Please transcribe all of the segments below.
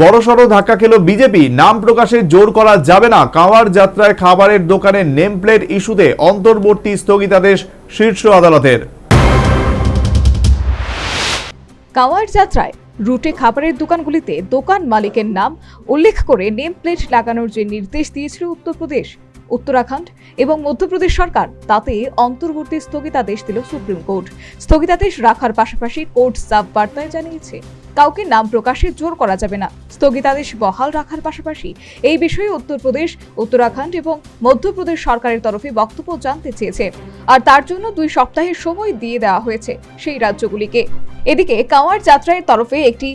বড়সড় ধাক্কা খেল বিজেপি। নাম প্রকাশে জোর করা যাবে না। কাওয়ার যাত্রায় খাবারের দোকানে নেম প্লেট ইস্যুতে অন্তর্বর্তী স্থগিতাদেশ শীর্ষ আদালতের। কাওয়ার যাত্রায় রুটে খাবারের দোকানগুলিতে দোকান মালিকের নাম উল্লেখ করে নেম প্লেট লাগানোর যে নির্দেশ দিয়েছিল উত্তরপ্রদেশ, উত্তরাখণ্ড এবং মধ্যপ্রদেশ সরকার, তাতে অন্তর্বর্তী স্থগিতাদেশ দিল সুপ্রিম কোর্ট। স্থগিতাদেশ রাখার পাশাপাশি কোর্ট সাব বার্তায় জানিয়েছে। কাউকে নাম প্রকাশে জোর করা যাবে না। স্থগিতাদেশ বহাল রাখার পাশাপাশি এই বিষয়ে উত্তরপ্রদেশ, উত্তরাখণ্ড এবং মধ্যপ্রদেশ সরকারের তরফে বক্তব্য জানতে চেয়েছে। আর তার জন্য দুই সপ্তাহের সময় দিয়ে দেওয়া হয়েছে সেই রাজ্যগুলিকে। এদিকে কাওয়ার যাত্রায় তরফে একটি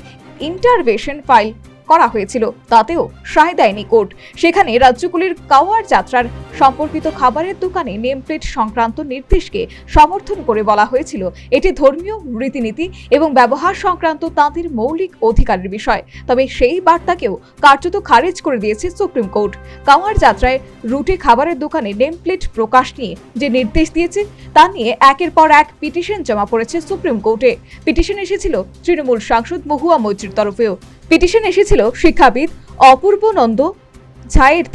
ইন্টারভেশন ফাইল করা হয়েছিল, তাতেও সায় দেয়নি কোর্ট। সেখানে রাজ্যগুলির কাওয়ার যাত্রার সম্পর্কিত খাবারের দোকানে নেমপ্লেট সংক্রান্ত নির্দেশকে সমর্থন করে বলা হয়েছিল। এটি ধর্মীয় রীতিনীতি এবং ব্যবহার সংক্রান্ত তাঁদের মৌলিক অধিকারের বিষয়। তবে সেই বার্তাকেও কার্যত খারিজ করে দিয়েছে সুপ্রিম কোর্ট। কাওয়ার যাত্রায় রুটে খাবারের দোকানে নেমপ্লেট প্রকাশ নিয়ে যে নির্দেশ দিয়েছে, তা নিয়ে একের পর এক পিটিশন জমা পড়েছে সুপ্রিম কোর্টে। পিটিশন এসেছিল তৃণমূল সাংসদ মহুয়া মৈত্রীর তরফেও। পিটিশন এসেছিল শিক্ষাবিদ অপূর্ব নন্দ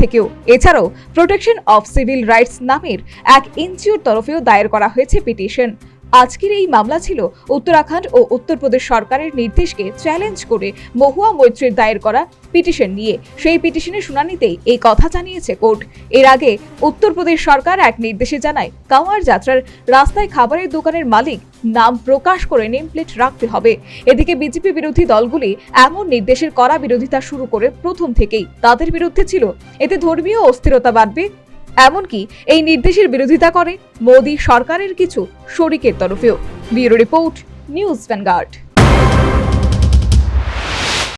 থেকেও। এছাড়াও প্রোটেকশন অফ সিভিল রাইটস নামের এক এনজিওর তরফেও দায়ের করা হয়েছে পিটিশন। আজকের এই মামলা ছিল উত্তরাখণ্ড ও উত্তরপ্রদেশ সরকারের নির্দেশকে চ্যালেঞ্জ করে মহুয়া মৈত্রীর দায়ের করা পিটিশন নিয়ে। সেই পিটিশনের শুনানিতেই এই কথা জানিয়েছে কোর্ট। এর আগে উত্তরপ্রদেশ সরকার এক নির্দেশে জানায়, কাওয়ার যাত্রার রাস্তায় খাবারের দোকানের মালিক নাম প্রকাশ করে নেম প্লেট রাখতে হবে। এদিকে বিজেপি বিরোধী দলগুলি এমন নির্দেশের করা বিরোধিতা শুরু করে প্রথম থেকেই। তাদের বিরুদ্ধে ছিল, এতে ধর্মীয় অস্থিরতা বাড়বে এমনকি এই নির্দেশের বিরোধিতা করে মোদী সরকারের কিছু শরিকের তরফেও। Bureau report news Vanguard.